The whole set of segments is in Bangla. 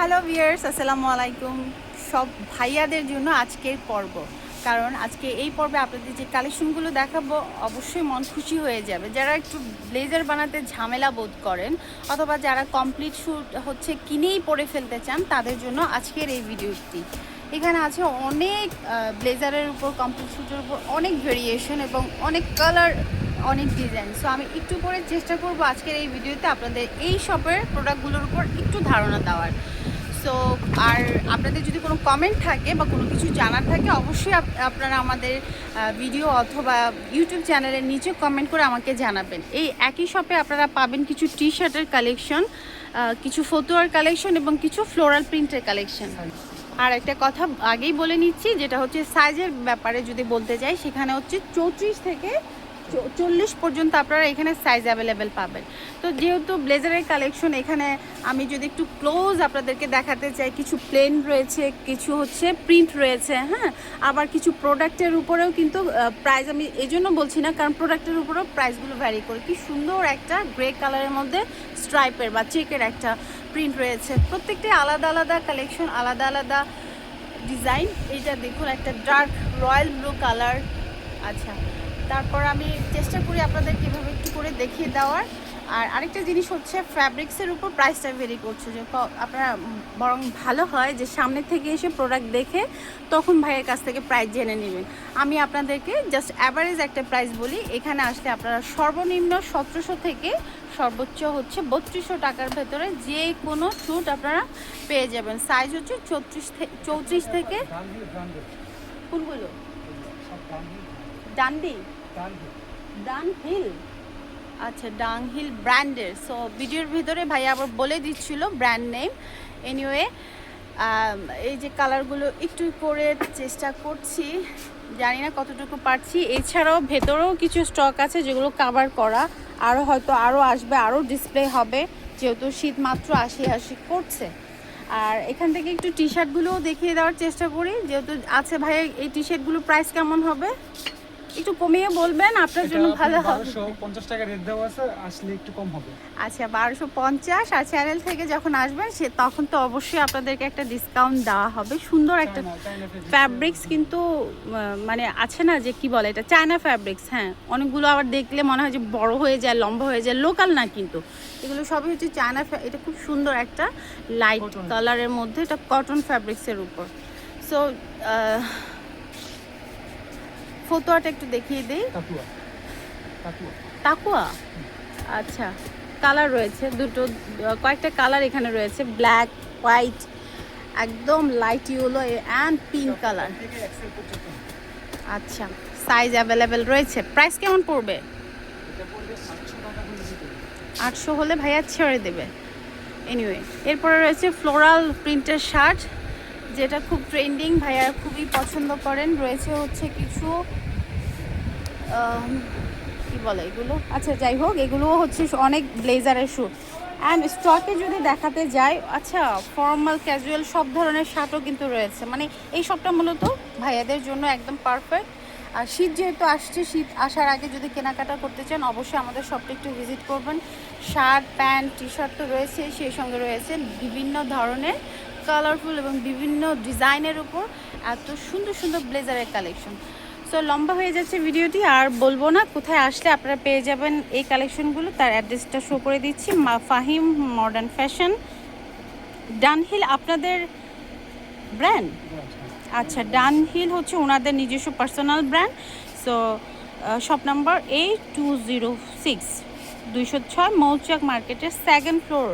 হ্যালো ভিয়ার্স আসসালামু আলাইকুম সব ভাইয়াদের জন্য আজকের পর্ব। কারণ আজকে এই পর্বে আপনাদের যে কালেকশনগুলো দেখাবো, অবশ্যই মন খুশি হয়ে যাবে। যারা একটু ব্লেজার বানাতে ঝামেলা বোধ করেন, অথবা যারা কমপ্লিট শ্যুট হচ্ছে কিনেই পরে ফেলতে চান, তাদের জন্য আজকের এই ভিডিওটি। এখানে আছে অনেক ব্লেজারের উপর কমপ্লিট শ্যুটের উপর অনেক ভেরিয়েশন এবং অনেক কালার অনেক ডিজাইন সো আমি একটু করে চেষ্টা করব আজকের এই ভিডিওতে আপনাদের এই শপের প্রোডাক্টগুলোর উপর একটু ধারণা দেওয়ার। সো আর আপনাদের যদি কোনো কমেন্ট থাকে বা কোনো কিছু জানার থাকে, অবশ্যই আপ- আপনারা আমাদের ভিডিও অথবা ইউটিউব চ্যানেলের নিচে কমেন্ট করে আমাকে জানাবেন। এই একই শপে আপনারা পাবেন কিছু টি শার্টের কালেকশন কিছু ফটোয়ার কালেকশন এবং কিছু ফ্লোরাল প্রিন্টের কালেকশন আর একটা কথা আগেই বলে নিচ্ছি, যেটা হচ্ছে সাইজের ব্যাপারে যদি বলতে যাই, সেখানে হচ্ছে চৌত্রিশ থেকে চল্লিশ পর্যন্ত আপনারা এখানে সাইজ অ্যাভেলেবেল পাবেন। তো যেহেতু ব্লেজারের কালেকশন এখানে আমি যদি একটু ক্লোজ আপনাদেরকে দেখাতে চাই, কিছু প্লেন রয়েছে, কিছু হচ্ছে প্রিন্ট রয়েছে হ্যাঁ? আবার কিছু প্রোডাক্টের উপরেও কিন্তু প্রাইস আমি এই জন্য বলছি না, কারণ প্রোডাক্টের উপরেও প্রাইসগুলো ভ্যারি করে। কি সুন্দর একটা গ্রে কালারের মধ্যে স্ট্রাইপের বা চেকের একটা প্রিন্ট রয়েছে। প্রত্যেকটি আলাদা আলাদা কালেকশন আলাদা আলাদা ডিজাইন এইটা দেখুন, একটা ডার্ক রয়্যাল ব্লু কালার আচ্ছা। তারপর আমি চেষ্টা করি আপনাদের কীভাবে একটু করে দেখিয়ে দেওয়ার। আর আরেকটা জিনিস হচ্ছে ফ্যাব্রিক্সের উপর প্রাইসটা ভেরি করছে। যে আপনারা বরং ভালো হয় যে সামনে থেকে এসে প্রোডাক্ট দেখে তখন ভাইয়ের কাছ থেকে প্রাইস জেনে নেবেন। আমি আপনাদেরকে জাস্ট অ্যাভারেজ একটা প্রাইস বলি, এখানে আসলে আপনারা সর্বনিম্ন সতেরোশো থেকে সর্বোচ্চ হচ্ছে বত্রিশশো টাকার ভেতরে যে কোনো স্যুট আপনারা পেয়ে যাবেন। সাইজ হচ্ছে চৌত্রিশ চৌত্রিশ থেকে কোনগুলো ডান্ডি? ডান হিল আচ্ছা ডাং হিল ব্র্যান্ডের সো ভিডিওর ভিতরে ভাই আবার বলে দিচ্ছিল ব্র্যান্ড নেম এনিওয়ে এই যে কালারগুলো একটু করে চেষ্টা করছি। জানি না কতটুকু পারছি। এছাড়াও ভেতরেও কিছু স্টক আছে যেগুলো কাভার করা। আরও হয়তো আরও আসবে আরও ডিসপ্লে হবে। যেহেতু শীত মাত্র আশি আশি করছে। আর এখান থেকে একটু টি শার্টগুলোও দেখিয়ে দেওয়ার চেষ্টা করি। যেহেতু আছে ভাই, এই টি শার্টগুলো প্রাইস কেমন হবে? একটু কমিয়ে বলবেন আপনার জন্য ভালো হবে। বারোশো পঞ্চাশ টাকা রেট দেওয়া আছে আসলে একটু কম হবে। আচ্ছা বারোশো পঞ্চাশ আর চ্যানেল থেকে যখন আসবেন সে তখন তো অবশ্যই আপনাদেরকে একটা ডিসকাউন্ট দেওয়া হবে। সুন্দর একটা ফ্যাব্রিক্স কিন্তু মানে আছে না যে কি বলে এটা? চায়না ফ্যাব্রিক্স হ্যাঁ। অনেকগুলো আবার দেখলে মনে হয় যে বড় হয়ে যায় লম্বা হয়ে যায় লোকাল না কিন্তু। এগুলো সবই হচ্ছে চায়না এটা খুব সুন্দর একটা লাইট কালারের মধ্যে এটা কটন ফ্যাব্রিক্সের উপর। সো ফটোয়াটা একটু দেখিয়ে দিই। তাকুয়া। আচ্ছা কালার রয়েছে। দুটো কয়েকটা কালার এখানে রয়েছে। ব্ল্যাক হোয়াইট একদম light yellow and pink colour. আচ্ছা সাইজ অ্যাভেলেবেল রয়েছে। প্রাইস কেমন পড়বে? আটশো হলে ভাইয়া ছেড়ে দেবে। এনিওয়ে এরপরে রয়েছে ফ্লোরাল প্রিন্টের শার্ট যেটা খুব ট্রেন্ডিং ভাইয়া খুবই পছন্দ করেন। রয়েছে হচ্ছে কিছু কি বলে এগুলো? আচ্ছা যাই হোক এগুলোও হচ্ছে অনেক ব্লেজারের শ্যুট অ্যান্ড স্টকে যদি দেখাতে যাই আচ্ছা ফর্মাল ক্যাজুয়াল সব ধরনের শার্টও কিন্তু রয়েছে। মানে এই সবটা মূলত ভাইয়াদের জন্য একদম পারফেক্ট আর শীত যেহেতু আসছে, শীত আসার আগে যদি কেনাকাটা করতে চান, অবশ্যই আমাদের শপটা একটু ভিজিট করবেন। শার্ট প্যান্ট টি শার্ট তো রয়েছে সেই সঙ্গে রয়েছে বিভিন্ন ধরনের কালারফুল এবং বিভিন্ন ডিজাইনের উপর এত সুন্দর সুন্দর ব্লেজারের কালেকশন সো লম্বা হয়ে যাচ্ছে ভিডিওটি, আর বলব না কোথায় আসলে আপনারা পেয়ে যাবেন এই কালেকশনগুলো তার অ্যাড্রেসটা শো করে দিচ্ছি ফাহিম মডার্ন ফ্যাশন ডানহিল আপনাদের ব্র্যান্ড আচ্ছা ডানহিল হচ্ছে ওনাদের নিজস্ব personal brand so shop number eight two zero six দুইশো ছয় মৌচাক মার্কেটের সেকেন্ড ফ্লোর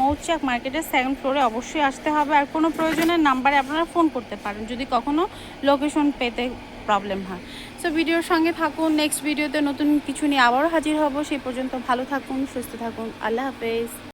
মৌচাক মার্কেটের সেকেন্ড ফ্লোরে অবশ্যই আসতে হবে। আর কোনো প্রয়োজনের নাম্বারে আপনারা ফোন করতে পারেন, যদি কখনও লোকেশন পেতে প্রবলেম হয়। সো ভিডিওর সঙ্গে থাকুন নেক্সট ভিডিওতে নতুন কিছু নিয়ে আবারও হাজির হব। সেই পর্যন্ত ভালো থাকুন, সুস্থ থাকুন। আল্লাহ হাফেজ।